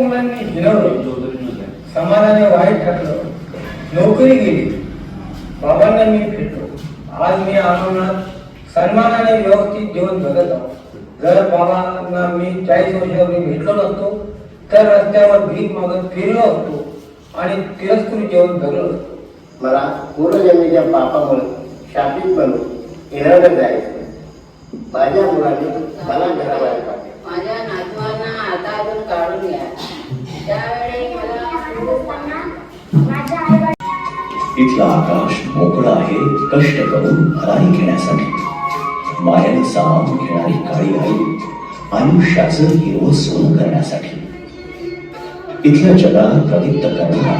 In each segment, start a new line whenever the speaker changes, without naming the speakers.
मुलांनी हिरवलं समाजाने वाईट ठरलं नोकरी गेली बाबांना मी भेटलो. आज मी आनंदात सन्मानाने व्यवस्थित जीवन जगत आहो जर बाबांना मी चाळीस वर्षापूर्वी भेटलो नसतो तर रस्त्यावर भीक मागत फिरलो असतो आणि तिरस्कृत जीवन जगलो असतो.
मला पूर्वजन्मीच्या पापामुळे शापित बनून इरादर जायचं. माझ्या मुलाने मला घराबाहेर काढले
माझ्या आता अजून काढून घ्या. त्यावेळी मला
इथला आकाश मोकळा आहे कष्ट करून भराई घेण्यासाठी. मायाने साम घेणारी काळी आई आयुष्याचं हिरव सोन करण्यासाठी. इथल्या जगाला प्रदीप्त करणारा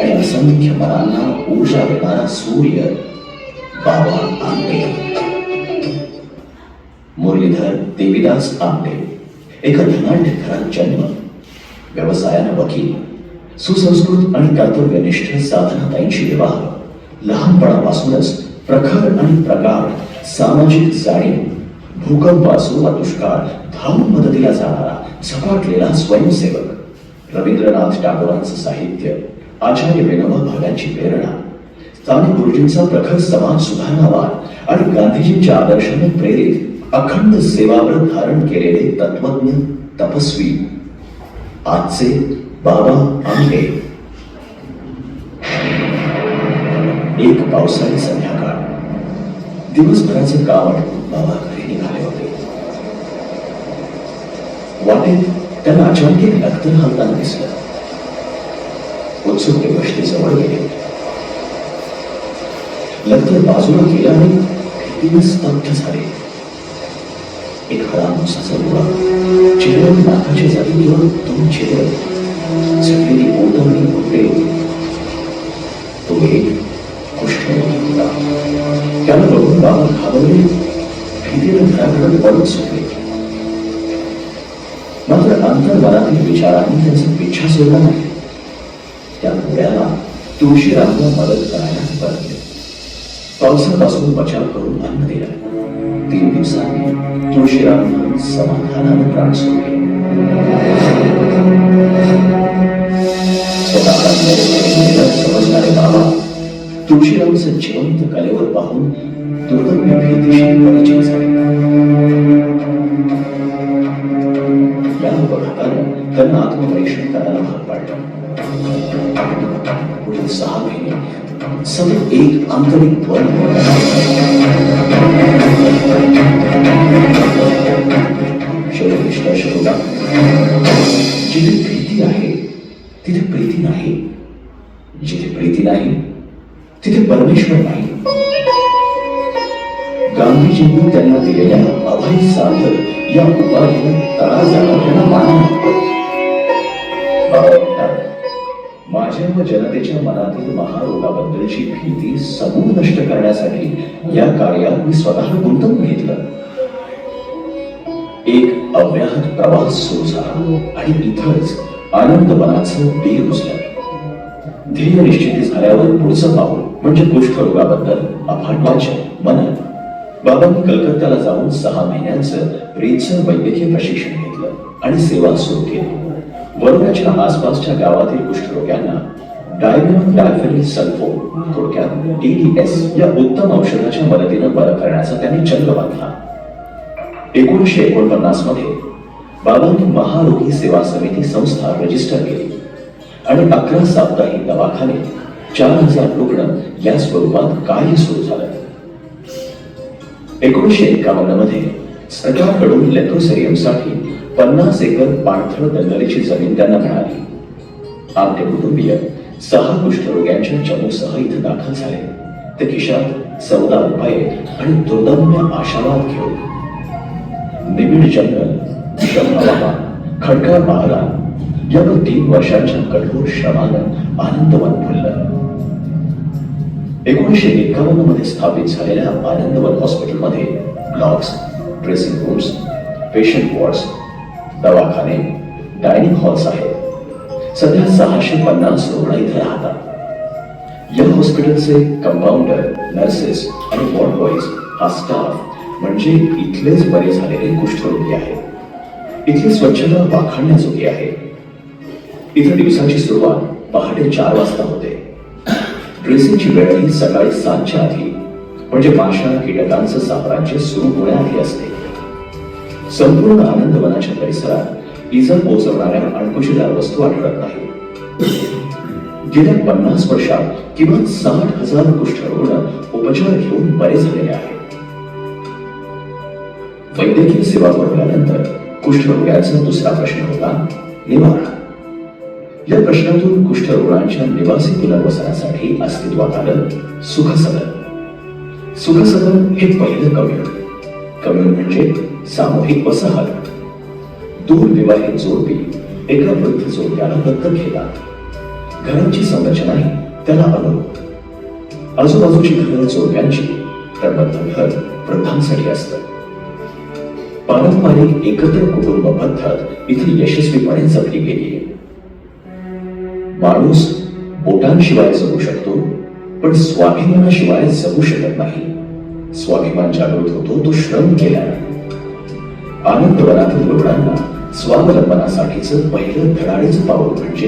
आणि असंख्य मनांना ऊर्जा देणारा सूर्य बाबा आंबे. मुरलीधर देविदास आंबे. एका धनाढ्य घरात जन्म व्यवसायानं वकील सुसंस्कृत आणि कर्तव्यनिष्ठ साधनाताईंशी विवाह लहानपणापासूनच प्रखर आणि प्रगाढ सामाजिक जाणीव भूकंप असो वा दुष्काळ धावून मदतीला जाणारा झपाटलेला स्वयंसेवक रवींद्रनाथ टागोरांचं साहित्य आचार्य विनोबा भाव्यांची प्रेरणा स्थानिक गुरुजींचा प्रखर समाज सुधारणावाद आणि गांधीजींच्या आदर्शाने प्रेरित अखंड सेवाव्रत धारण केलेले तत्वज्ञ तपस्वी. आजचे बाबा आंबे एक पावसाळी संध्याकाळ. दिवसभराचे आटपून बाबा घरी निघाले होते. वाटेत त्यांना अचानक एक नक्तर हलताना दिसलं. उत्सुक ते गोष्टी जवळ गेले. नंतर बाजूला गेल्याने भीतीने स्तब्ध झाले. एक हळा मुसाचा गोळा चेहऱ्यावर नाकाच्या जागेवर केवळ दोन सगळी ओढवणी फुटले तुम्ही कुष्ठरोगी होता त्याला बघून बाबा घाबरले भीतीने घराकडे पळून सुटले मात्र अंतर्मनातील विचारांनी त्यांचा पिछा सोडला नाही त्या घोड्याला तुळशीरामला मदत करायला परतले. पावसापासून बचाव करून अन्न दिला. तीन दिवसांनी तुळशीरामनं समाधानाने प्राण सोडले. स्वतःला समजणारे बाबा तुळशीरामचं जिवंत कलेवर पाहून दुर्दम्य भीतीशी परिचय झाले. या अपघातानं त्यांना आत्मपरीक्षण करायला भाग पाडलं. पुढील सहा महिने सतत एक आंतरिक निष्कर्ष जिथे भीती आहे तिथे प्रीती नाही। जिथे प्रीती नाही तिथे परमेश्वर नाही। गांधीजींनी त्यांना दिलेल्या अभय या उपाधीवर तळा माझ्या व जनतेच्या मनातील महारोगाबद्दलची भीती समूळ नष्ट करण्यासाठी या कार्यात मी स्वतः गुंतवून घेतलं. एक अव्याहत प्रवास सुरू झाला आणि इथंच आनंदवनाचं बीर उचलं ध्येय निश्चिती झाल्यावर पुढचं पाऊल म्हणजे कुष्ठरोगाबद्दल अफाट वाचन मनन बाबांनी कलकत्त्याला जाऊन सहा महिन्यांचं रेचं वैद्यकीय प्रशिक्षण घेतलं आणि सेवा सुरू केली. वरुणाच्या आसपासच्या गावातील कुष्ठरोग्यांना डायबिनॉन डायफेनिल सल्फोन थोडक्यात डीडीएस या उत्तम औषधाच्या मदतीनं बरं करण्याचा त्यांनी चंद्र बांधला. एकोणीसशे एकोणपन्नासमध्ये बाबांनी महारोगी सेवा समिती संस्था रजिस्टर केली आणि अकरा साप्ताहिक दवाखाने चार हजार रुग्ण या स्वरूपात कार्य सुरू झालं. एकोणीसशे एकावन्नमध्ये सरकारकडून लेथोसेरियमसाठी पन्नास एकर पाणथळ दंगलीची जमीन त्यांना मिळाली. आपले कुटुंबीय सहा कुष्ठरोग्यांच्या चमूसह इथे दाखल झाले. ते खिशात चौदा रुपये आणि दुर्दम्य आशावाद घेऊन. निबिड जंगल विषम खडका खडकाळ महारा तीन वर्षांच्या कठोर श्रमानं आनंदवन फुललं एकोणीसशे एकावन्नमध्ये स्थापित झालेल्या आनंदवन हॉस्पिटलमध्ये blocks dressing rooms patient wards दवाखाने डायनिंग हॉल्स आहेत सध्या सहाशे पन्नास रुग्ण इथे राहतात. या हॉस्पिटलचे कंपाऊंडर नर्सेस आणि वॉर्ड बॉईज हा स्टाफ म्हणजे इथलेच बरे झालेले कुष्ठरोगी आहेत. इथली स्वच्छता वाखाणण्याजोगी आहे. इथे दिवसाची सुरुवात पहाटे चार वाजता होते. ड्रेसिंगची वेळ ही सकाळी सातच्या आधी म्हणजे माशा कीटकांचं साम्राज्य सुरू होण्याआधी असते. संपूर्ण आनंदवनाच्या परिसरात इजा पोहोचवणाऱ्या अणकुशीदार वस्तू आढळत नाही. गेल्या पन्नास वर्षात किमान साठ हजार कुष्ठरुग्ण उपचार घेऊन बरे झालेले आहेत. वैद्यकीय सेवा पुरवल्यानंतर कुष्ठरोग्याचा दुसरा प्रश्न होता निवारा. या प्रश्नातून कुष्ठरुग्णांच्या निवासी पुनर्वसनासाठी अस्तित्वात आलं सुखसदन. सुखसदन हे पहिलं कम्युन कमी म्हणजे सामूहिक वसाहत. दूर विवाहित जोडपी एका वृद्ध जोडप्याला दत्तक घेतात. घरांची संरचनाही त्याला अनुरूप. आजूबाजूची घरं जोडप्यांची तर मधलं घर वृद्धांसाठी असतं. पारंपरिक एकत्र कुटुंब पद्धत इथे यशस्वीपणे जपली गेली आहे. माणूस बोटांशिवाय जगू शकतो पण स्वाभिमानाशिवाय जगू शकत नाही. स्वाभिमान जागृत होतो तो श्रम केल्याने. आनंदवनातील रुग्णांना स्वावलंबनासाठीच पहिलं धडाडीचं पाऊल म्हणजे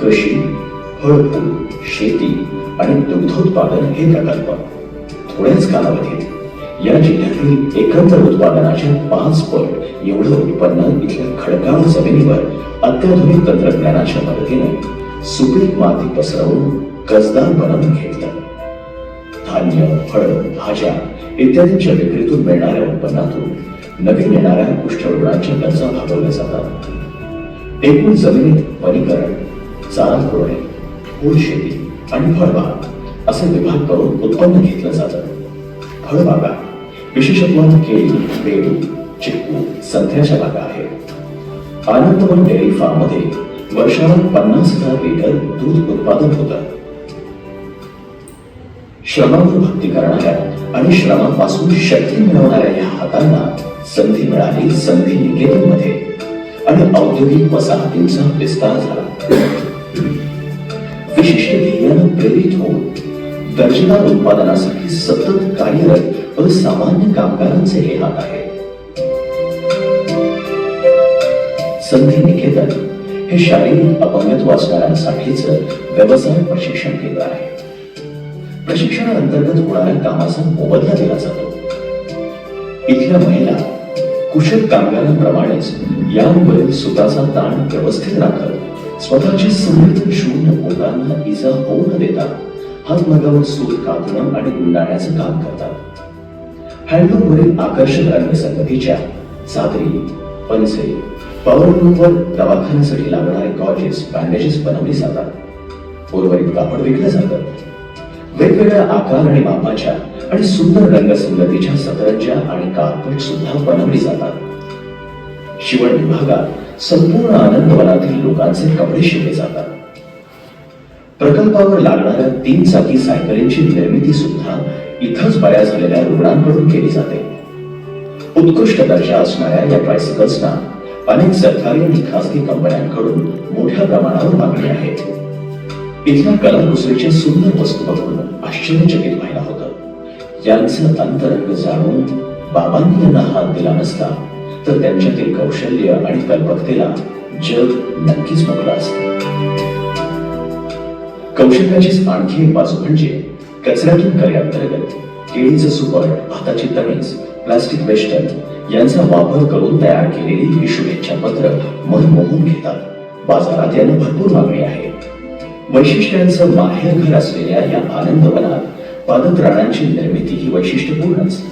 कृषी फळफूल शेती आणि दुग्धोत्पादन हे प्रकल्प. थोड्याच कालावधीत या जिल्ह्यातील एकंदर उत्पादनाच्या पाच पट एवढं उत्पन्न इथल्या खडकाळ जमिनीवर अत्याधुनिक तंत्रज्ञानाच्या मदतीने सुपीक माती पसरवून कसदार बनवून घेतलं. धान्य फळ भाज्या इत्यादींच्या विक्रीतून मिळणाऱ्या उत्पन्नातून नवीन येणाऱ्या कुष्ठरुग्णांच्या गरजा भागवल्या जातात. एकूण जमिनीत वनीकरण चारा पुरवणे फूल शेती आणि फळबाग असे विभाग करून उत्पन्न घेतलं जातं. फळबागा विशेषत्वानं केळी पेरू चिक्कू संत्र्याच्या बागा आहेत. आनंदवन डेअरी फार्ममध्ये वर्षाला पन्नास हजार लिटर दूध उत्पादन होतं. श्रमावर भक्ती करणाऱ्या आणि श्रमापासून शक्ती मिळवणाऱ्या या हातांना संधी मिळाली संधी निकेतनमध्ये आणि औद्योगिक वसाहतींचा विस्तार झाला. विशिष्ट ध्येयानं प्रेरित होऊन दर्जेदार उत्पादनासाठी सतत कार्यरत असामान्य कामगारांचे हे हात आहे. संधी निकेतन हे शारीरिक अपंगत्व असणाऱ्यांसाठीच व्यवसाय प्रशिक्षण केंद्र आहे. प्रशिक्षणाअंतर्गत होणाऱ्या कामाचा मोबदला दिला जातो? इथल्या महिला कुशल कामगारांप्रमाणेच यांवरील सुताचा ताण व्यवस्थित राखत स्वतःची संवेदन शून्य मुलांना इजा होऊ न देता हातमागावर सूत कापणं आणि गुंडाळण्याचं काम करतात. हँडलूमवरील आकर्षक रंगसंगतीच्या चादरी पंचे पॉवरलूमवर दवाखान्यासाठी लागणारे गॉजेस बँडेजेस बनवली जातात. उर्वरित कापड विकलं जातं वेगवेगळ्या आकार आणि मापाच्या आणि सुंदर रंगसंगतीच्या सदरांच्या आणि कार्पेट सुद्धा बनवली जातात. शिवण विभागात संपूर्ण आनंदवनातील लोकांचे कपडे शिवले जातात. प्रकल्पावर लागणाऱ्या तीन चाकी सायकलींची निर्मिती सुद्धा इथंच बऱ्या झालेल्या रुग्णांकडून केली जाते. उत्कृष्ट दर्जा असणाऱ्या या ट्रायसिकल्सना अनेक सरकारी आणि खासगी कंपन्यांकडून मोठ्या प्रमाणावर मागणी आहे. इथल्या कलाकुसरीच्या सुंदर वस्तू बघून आश्चर्यचकित व्हायला होतं. यांचं अंतरंग जाणून बाबांनी यांना हात दिला नसता तर त्यांच्यातील कौशल्य आणि कल्पकतेला जग नक्कीच बघला असत. कौशल्याचीच आणखी एक बाजू म्हणजे कचऱ्यातून कार्याअंतर्गत केळीचं सुपट भाताची तमीज प्लास्टिक वेस्टर्न यांचा वापर करून तयार केलेली ही शुभेच्छा पत्र मन मोहून घेतात. बाजारात यांना भरपूर मागणी आहे. वैशिष्ट्यांचं माहेर घर असलेल्या या आनंदवनात पादत्राणांची निर्मिती ही वैशिष्ट्यपूर्णच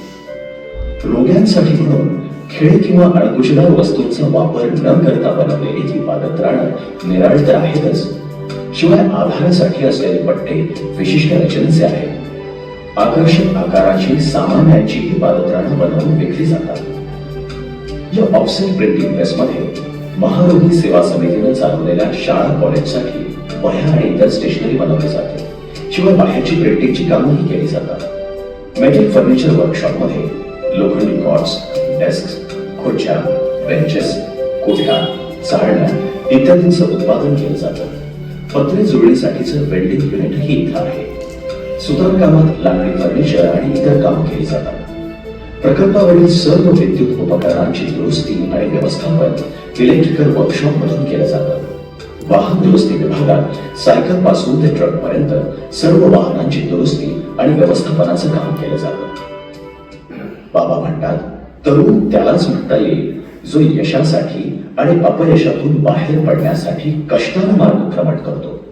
रोग्यांसाठी म्हणून खेळ किंवा अणकुचीदार वस्तूंचा वापर न करता बनवलेली ही पादत्राणं निराळ तर आहेतच शिवाय आधारासाठी असलेले पट्टे विशिष्ट रचनेचे आहेत. आकर्षक आकाराची सामान्यांची ही पादत्राणं बनवून विकली जातात. या ऑफसेट प्रिंटिंग प्रेसमध्ये महारोगी सेवा समितीनं चालवलेल्या शाळा कॉलेजसाठी वह्या आणि इतर स्टेशनरी बनवली जाते शिवाय बाहेरची प्रिंटिंगची कामंही केली जातात. मेटल फर्निचर वर्कशॉपमध्ये लोखंडी कॉट्स डेस्क खुर्च्या बेंचेस कोठ्या चाळण्या इत्यादींचं उत्पादन केलं जातं. पत्रे जुळणीसाठीचं वेल्डिंग युनिटही इथं आहे. सुतारकामात लाकडी फर्निचर आणि इतर कामं केली जातात. प्रकल्पावरील सर्व विद्युत उपकरणांची दुरुस्ती आणि व्यवस्थापन इलेक्ट्रिकल वर्कशॉप मधून केलं जातं. वाहन दुरुस्ती विभागात सायकलपासून ते ट्रक पर्यंत सर्व वाहनांची दुरुस्ती आणि व्यवस्थापनाचं काम केलं जातं. बाबा म्हणतात तरुण त्यालाच म्हणता येईल जो यशासाठी आणि अपयशातून बाहेर पडण्यासाठी कष्टानं मार्गक्रमण करतो.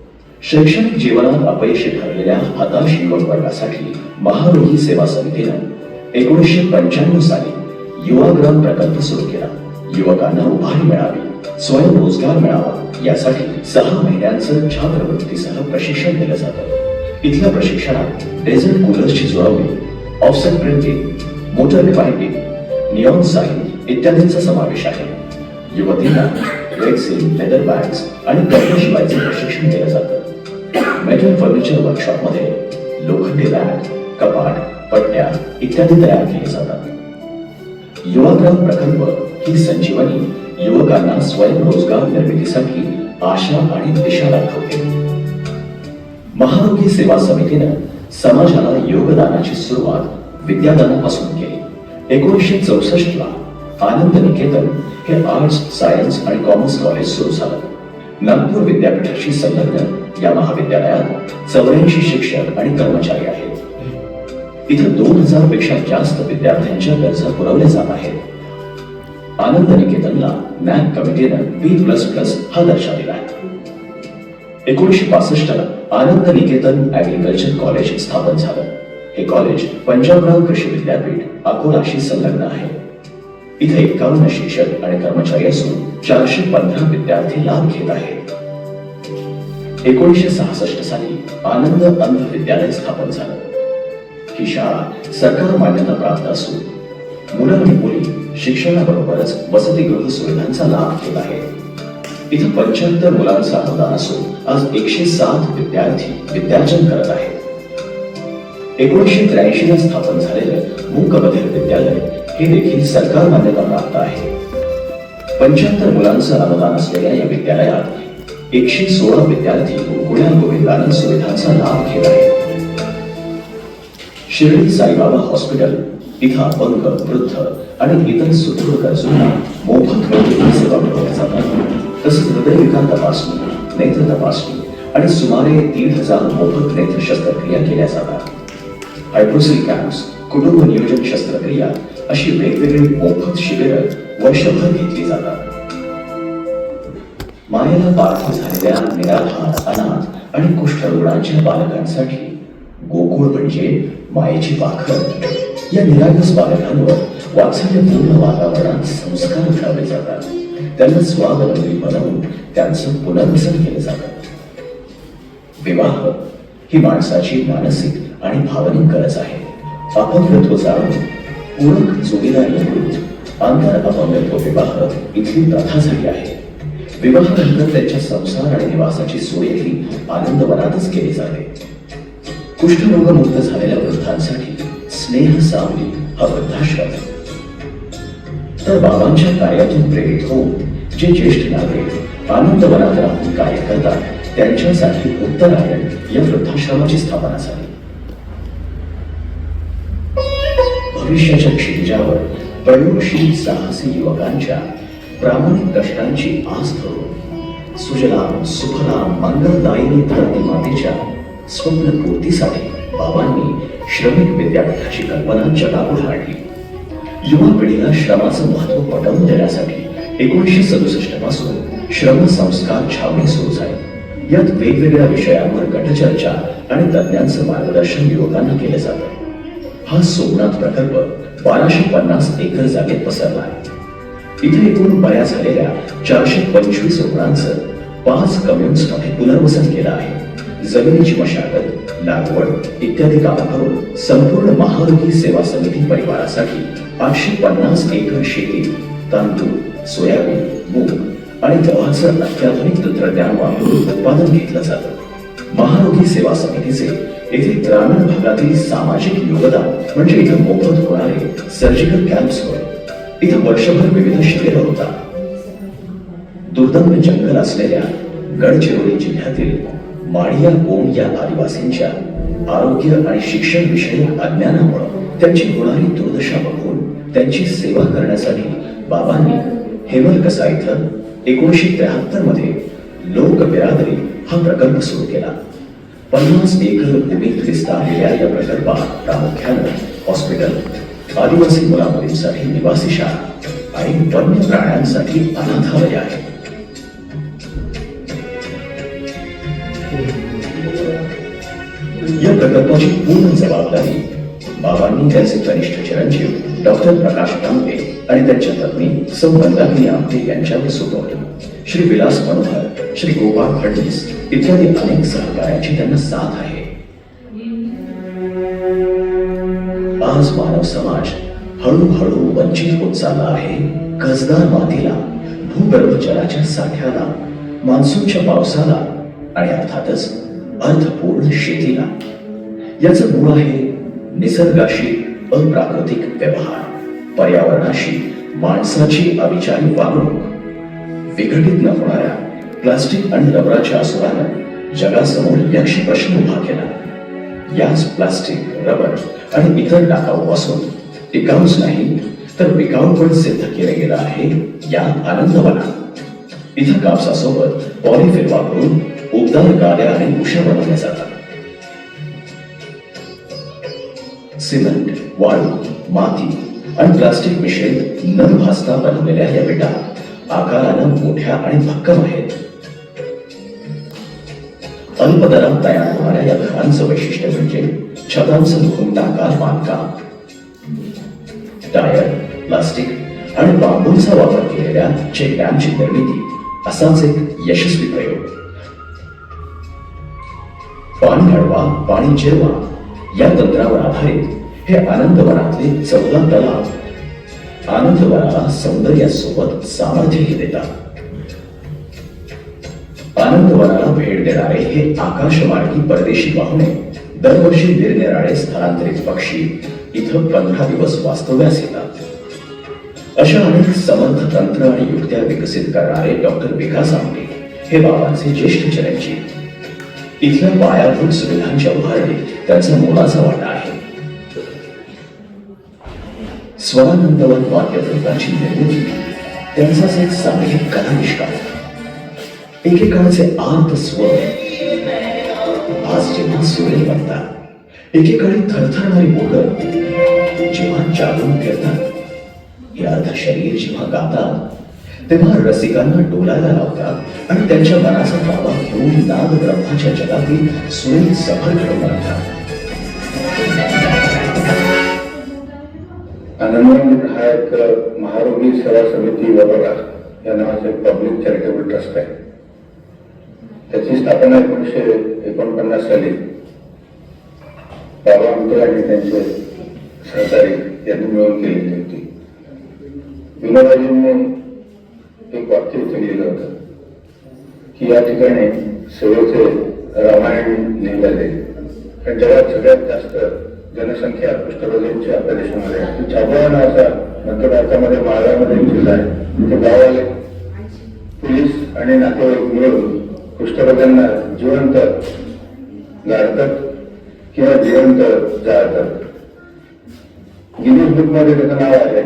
शैक्षणिक जीवनात अपयशी ठरलेल्या हताश युवक वर्गासाठी महारोगी सेवा समितीनं एकोणीसशे पंच्याण्णव साली युवाग्राम प्रकल्प सुरू केला. युवकांना उभारी मिळावी. स्वयंरोजगार मिळावा. यासाठी सहा महिन्यांचं छात्रवृत्तीसह प्रशिक्षण दिलं जातं. इथल्या प्रशिक्षणात डेझर्ट कूलर्सची जुळवणी offset printing motor refining neon sign इत्यादींचा समावेश आहे. युवतींना वेक्सिंग लेदर बॅग्स आणि कपडे शिवायचे प्रशिक्षण दिलं जातं. मेटल फर्निचर वर्कशॉपमध्ये लोखंडी रॅक कपाट पट्ट्या इत्यादी तयार केले जातात. युवाग्राम प्रकल्प ही संजीवनी युवकांना स्वयंरोजगार निर्मितीसाठी आशा आणि दिशा दाखवते. महारोगी सेवा समितीनं समाजाला योगदानाची सुरुवात विद्यादानापासून केली. एकोणीसशे चौसष्ट ला आनंद निकेतन हे आर्ट्स सायन्स आणि कॉमर्स कॉलेज सुरू झालं. नागपूर विद्यापीठाशी संलग्न या महाविद्यालयात चौऱ्याऐंशी शिक्षक आणि कर्मचारी आहेत. इथं दोन हजारपेक्षा जास्त विद्यार्थ्यांच्या गरजा पुरवल्या जात आहेत. आनंद निकेतनला नॅक कमिटीनं बी प्लस प्लस हा दर्जा दिला आहे. एकोणीसशे पासष्ट आनंद निकेतन ऍग्रिकल्चर कॉलेज स्थापन झालं. हे कॉलेज पंजाबराव कृषी विद्यापीठ अकोलाशी संलग्न आहे. इथे एकावन्न शिक्षक आणि कर्मचारी असून चारशे पंधरा विद्यार्थी लाभ घेत आहेत. एकोणीसशे सहासष्ट साली आनंद अंध विद्यालय स्थापन झालं. ही शाळा सरकार मान्यता प्राप्त असून मुलं आणि मुली शिक्षणाबरोबरच वसतिगृह सुविधांचा लाभ घेत आहेत इथं पंच्याहत्तर मुलांचा अनुदान असून आज एकशे सात विद्यार्थी विद्यार्जन करत आहेत. एकोणीसशे त्र्याऐंशी ला स्थापन झालेलं मूकबधिर विद्यालय हे देखील सरकार मान्यता प्राप्त आहे. पंच्याहत्तर मुलांचं अनुदान असलेल्या या विद्यालयात एकशे सोळा विद्यार्थी गुण्या गोविंदानंद सुविधांचा लाभ घेत आहेत. शिर्डी साईबाबा हॉस्पिटल इथं अपंग वृद्ध आणि इतर सुदृढ गरजूंना मोफत वैद्यकीय सेवा पुरवल्या जातात तसेच हृदयविकार तपासणी नेत्र तपासणी आणि सुमारे दीड हजार मोफत नेत्र शस्त्रक्रिया केल्या जातात हायड्रोसिल कॅम्प्स कुटुंब नियोजन शस्त्रक्रिया अशी वेगवेगळी मोफत शिबिरं वर्षभर घेतली जातात. मायेला पार्थ झालेल्या निराधार अनाथ आणि कुष्ठरुग्णांच्या बालकांसाठी गोकुळ म्हणजे मायेची पाखर. या निरागस बालकांवर वात्सल्यपूर्ण वातावरणात संस्कार उठवले जातात. त्यांना स्वावलंबी बनवून त्यांचं पुनर्वसन केलं जातं. विवाह ही माणसाची मानसिक आणि भावनिक गरज आहे. अपंगत्व जाणून ओळख जोडीला येऊन आंतर अपंगत्व विवाह इथली प्रथा झाली आहे. विवाहानंतर त्यांच्या संसार आणि निवासाची सोयही आनंदवनातच केली जाते. कुष्ठरोगमुक्त झालेल्या वृद्धांसाठी स्नेह सावली हा वृद्धाश्रम आहे. तर बाबांच्या कार्यातून प्रेरित होऊन जे ज्येष्ठ नागरिक आनंदवनात राहून कार्य करतात त्यांच्यासाठी उत्तरायण या वृद्धाश्रमाची स्थापना झाली भविष्याच्या क्षितिजावर प्रयोगशील साहसी युवकांच्या प्रामाणिक कष्टांची आस धरून सुजलाम सुफलाम मंगलदायिनी धरती मातेच्या स्वप्नपूर्तीसाठी बाबांनी श्रमिक विद्यापीठाची कल्पना जगापुढे आणली. युवा पिढीला श्रमाचं महत्त्व पटवून देण्यासाठी एकोणीसशे सदुसष्टपासून श्रम संस्कार छावणी सुरू झाली. यात वेगवेगळ्या विषयांवर गटचर्चा आणि तज्ञांचं मार्गदर्शन युवकांना केलं जातं. हा सोमनाथ प्रकल्प बाराशे पन्नास एकर जागेत पसरला आहे. इथे एकूण बऱ्या झालेल्या चारशे पंचवीस रुग्णांचं पाच कम्युन्समध्ये पुनर्वसन केलं आहे. जमिनीची मशागत लागवड इत्यादी कामं करून संपूर्ण महारोगी सेवा समिती परिवारासाठी आठशे पन्नास एकर शेती तांदूळ सोयाबीन मूग आणि गव्हाचं अत्याधुनिक तंत्रज्ञान वापरून उत्पादन घेतलं जातं. महारोगी सेवा समितीचे येथे ग्रामीण भागातील सामाजिक योगदान म्हणजे इथं मोफत होणारे सर्जिकल कॅम्प्स होत इथं वर्षभर विविध शिबिरं होतात. दुर्दम्य जंगल असलेल्या गडचिरोली जिल्ह्यातील माडिया कोण या आदिवासींच्या आरोग्य आणि शिक्षण विषयक अज्ञानामुळे त्यांची होणारी दुर्दशा बघून त्यांची सेवा करण्यासाठी बाबांनी हेमलकसा इथं एकोणीसशे त्र्याहत्तरमध्ये लोक बिरादरी हा प्रकल्प सुरू केला. पन्नास एकर भूमीत विस्तारलेल्या या प्रकल्पात प्रामुख्यानं हॉस्पिटल आदिवासी मुलामुलींसाठी निवासी शाळा आणि वन्य प्राण्यांसाठी अनाथालय आहे. या प्रकल्पाची पूर्ण जबाबदारी बाबांनी त्यांचे कनिष्ठ चिरंजीव डॉक्टर प्रकाश तांबे आणि त्यांच्या पत्नी सौ मंदाकिनी आमटे यांच्यावर सोपवली. श्री विलास मनोहर श्री गोपाळ फडणीस इत्यादी अनेक सहकार्याची त्यांना साथ आहे. आज मानव समाज हळूहळू वंचित होत चालला आहे. कसदार मातीला भूगर्भ जलाच्या साठ्याला मान्सूनच्या पावसाला आणि अर्थातच अर्थपूर्ण शेतीला. याचं मूळ आहे निसर्गाशी अप्राकृतिक व्यवहार. पर्यावरणाशी माणसाची अविचारी वागणूक. विघटित न होणाऱ्या प्लास्टिक आणि रबराच्या असुरानं जगासमोर यक्ष प्रश्न उभा केला. याच प्लास्टिक रबर आणि इतर टाकाऊपासून टिकाऊच नाही तर विकाऊ पण सिद्ध केलं गेलं आहे या आनंदवना इथं कापसासोबत पॉलिफिल वापरून उबदार गाड्या आणि उशा बनवल्या जातात सिमेंट वाळू माती आणि प्लास्टिक मिश्रित न भासता बनवलेल्या या विटा आकारानं मोठ्या आणि भक्कम आहेत. अल्पदरात तयार होणाऱ्या या घरांचं वैशिष्ट्य म्हणजे छतांचं घुमटाकार बांधकाम. टायर प्लास्टिक आणि बांबूचा वापर केलेल्या चेहऱ्यांची निर्मिती असाच एक यशस्वी प्रयोग. पाणी हळवा पाणी जिरवा या तंत्रावर आधारित हे आनंदवनातले चौदा तलाव आनंदवनाला सौंदर्यासोबत सामर्थ्यही देतात. आनंदवनाला भेट देणारे हे आकाशमार्गी परदेशी पाहुणे दरवर्षी निरनिराळे स्थलांतरित पक्षी इथं पंधरा दिवस वास्तव्यास येतात. अशा अनेक समर्थ तंत्र आणि युक्त्या विकसित करणारे डॉक्टर विकास आमटे हे बाबांचे ज्येष्ठ चिरंजीव इथल्या पायाभूत सुविधांच्या उभारणीत त्यांचा मोलाचा वाटा आहे. स्वरानंदवन वाद्यवृत्तांची निर्मिती त्यांचाच एक सांघिक कलाविष्कार. एकेकाळचे आर्त स्वर. आज जेव्हा सुरेल बनतात एकेकाळी थरथरणारी बोटं जेव्हा जागून फिरतात हे अर्ध शरीर जेव्हा गातात तेव्हा रसिकांना डोलायला लावतात आणि त्यांच्या मनाचा ताबा घेऊन नाग ब्रह्माच्या जगातील सुरेल सफर घडवून आणतात
आनंदवन हा एक महारोगी सेवा समिती वरोरा या नावाचं एक पब्लिक चॅरिटेबल ट्रस्ट आहे. त्याची स्थापना एकोणीसशे एकोणपन्नास साली बाबा आमटे आणि त्यांचे सहकारी यांनी मिळून केलेली होती. विनोबाजींनी एक वाक्य इथे लिहिलं होतं की या ठिकाणी सेवेचे रामायण लिहिलेले कारण जगात सगळ्यात जास्त जनसंख्या कुष्ठरोगींची आपल्या देशामध्ये आहे. चाबुआ मध्य भारतामध्ये माळव्यामध्ये जिल्हा आहे. ते गावाले पोलीस आणि नातेवाईक मिळून कुष्ठरोग्यांना जिवंत गाडतात किंवा जिवंत जाळतात. गिनीज बुकमध्ये त्याचं नाव आहे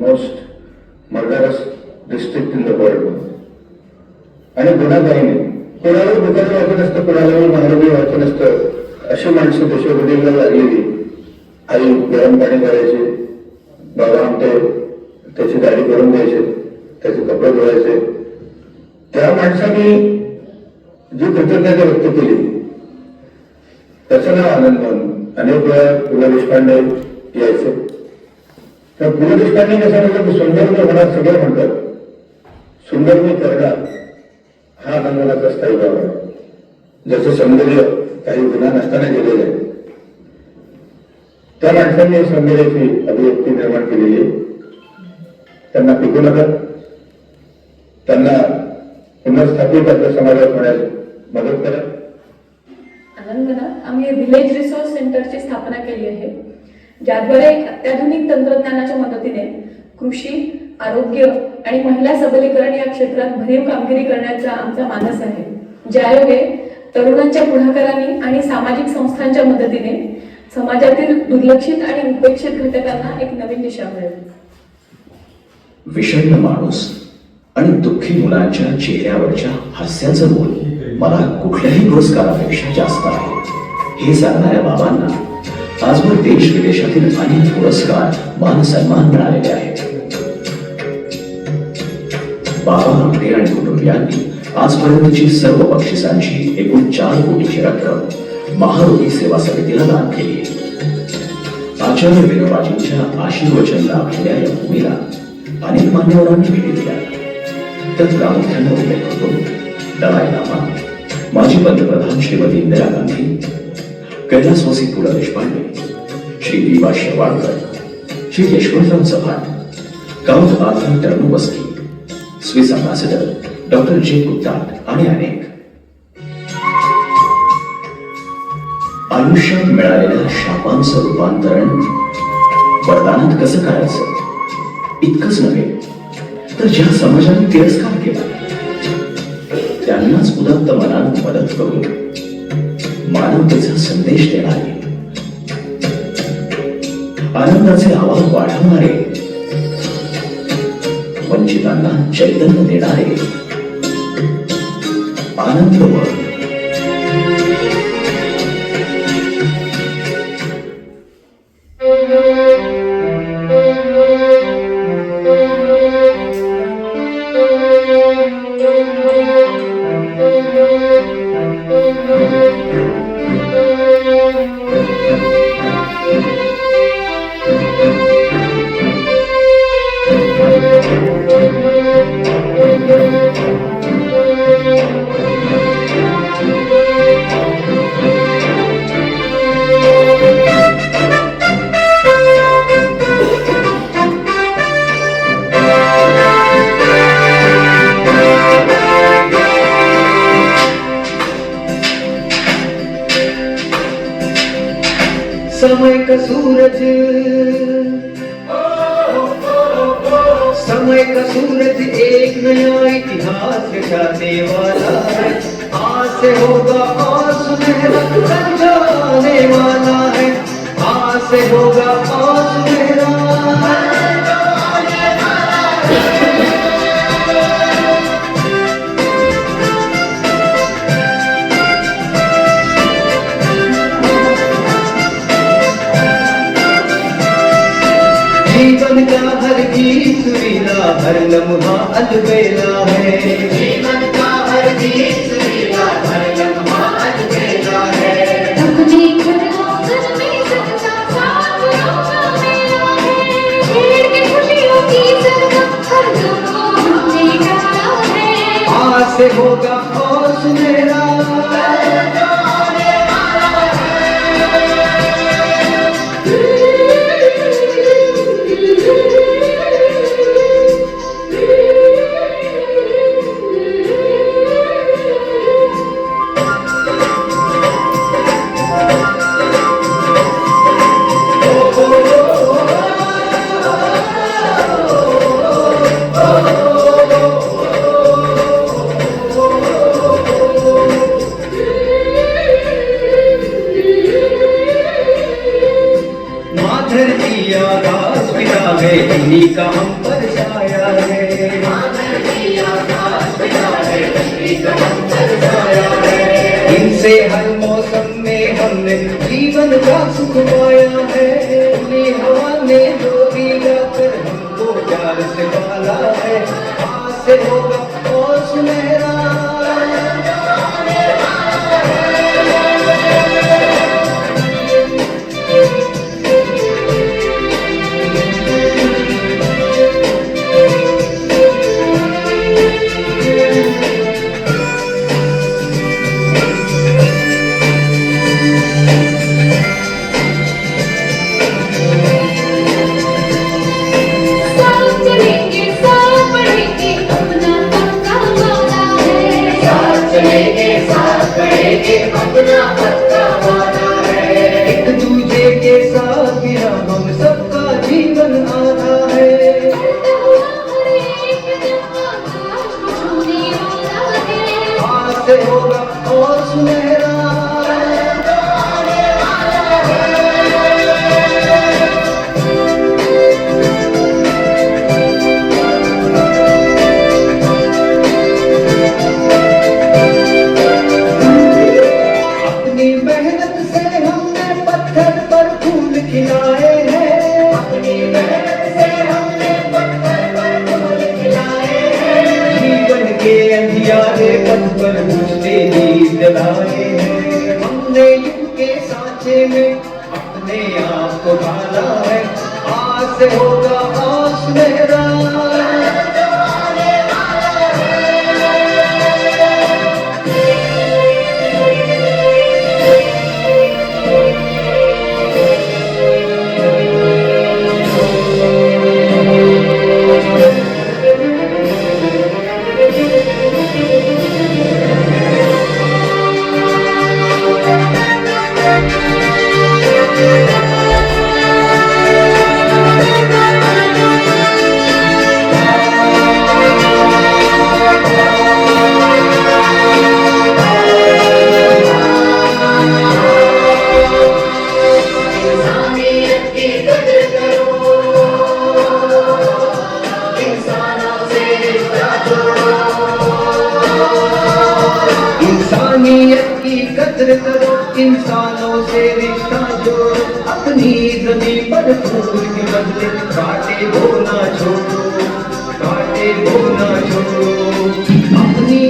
मोस्ट मर्डरस डिस्ट्रिक्ट इन आणि गुन्हा काही नाही कोणाला दुकान व्हायचं नसतं कोणाला महाराजी वाचत नसतं अशी माणसं देशोपदेशला लागलेली. आई गरम पाणी करायचे बाबा आमटे त्याची गाडी करून द्यायचे त्याचे कपडे धुवायचे. त्या माणसाने जी कृतज्ञता व्यक्त केली त्याचं नाव आनंद म्हणून अनेक वेळा पु ल देशपांडे यायचे. तर पु ल देशपांडे कसं म्हणतात की सुंदर होणार सगळे म्हणतात. सुंदर मी हा आनंदवनाचा स्थायी भाव आहे ज्याचं सौंदर्य काही गुन्हा नसताना गेलेलं आहे. त्या माणसांनी सौंदर्याची अभिव्यक्ती निर्माण केलेली आहे. त्यांना पिकू नका. त्यांना पुनर्स्थापित आपल्या समाजात होण्यास मदत करा.
आनंदवनात आम्ही व्हिलेज रिसोर्स सेंटरची स्थापना केली आहे ज्याद्वारे अत्याधुनिक तंत्रज्ञानाच्या मदतीने कृषी आरोग्य आणि महिला सबलीकरण या क्षेत्रात भरीव कामगिरी करण्याचा आमचा मानस आहे. ज्यायोगे तरुणांच्या पुढाकाराने आणि सामाजिक संस्थांच्या मदतीने समाजातील दुर्लक्षित आणि उपेक्षित घटकांना एक नवीन दिशा मिळेल.
विषण्ण माणूस आणि दुःखी मुलांच्या चेहऱ्यावरच्या हास्याचं बोल मला कुठल्याही पुरस्कारापेक्षा जास्त आहे. हे सांगणाऱ्या बाबांना आजवर देश विदेशातील अनेक पुरस्कार मान सन्मान मिळालेले आहेत. बाबा आमटे आणि कुटुंबियांनी आजपर्यंतची सर्व बक्षिसांची एकूण चार कोटीची रक्कम महारोगी सेवा समितीला दान केली. आचार्य विनोबाजींच्या आशीर्वचन लाभलेल्या या भूमीला अनेक मान्यवरांनी भेटी दिल्या. त्यात प्रामुख्याने उल्लेख होतो दलाई लामा माजी पंतप्रधान श्रीमती इंदिरा गांधी कैलासवासी पु ल देशपांडे श्री वि Shewalkar Shri Yashwantrao Chavan count Arthur Tarnowsky Swiss ambassador doctor J Gupta आणि अनेक. आयुष्यात मिळालेल्या शापांचं रूपांतरण वरदानात कसं करायचं? इतकंच नव्हे तर ज्या समाजाने तिरस्कार केला त्यांनाच उदात्त मनानं मदत करून मानवतेचा संदेश देणारे. आनंदाचे आवाज वाढवणारे वंचितांना चैतन्य देणारे आनंदवर
समय का सूरज। समय का सूरज एक नया इतिहास रचाने वाला है। आज से होगा और सुनहरा बन जाने वाला है। आज से होगा और सुनहरा जीवन का हर गीत सुरीला हर लम्हा अलबेला है। जीवन का हर गीत सुरीला हर लम्हा अलबेला है।
अपने घर आंगन में सबका साथ रौना मेरा है। खेल के खुशियों की सबका हर दम हमने डाला है।
आज से होगा माँ धरती आकाश पिता है इन्हीं का हम पर छाया है माँ धरती आकाश पिता है इन्हीं का हम पर छाया है इनसे हर मौसम में हमने जीवन का सुख पाया।
अपने इनके सांचे में अपने
आप को भाला है। आज से होगा आज मेरा नजर करो इंसानों से रिश्ता जोड़ो अपनी जमीन पर फूल के बदले काटे बोना छोड़ो काटे बोना छोड़ो। अपनी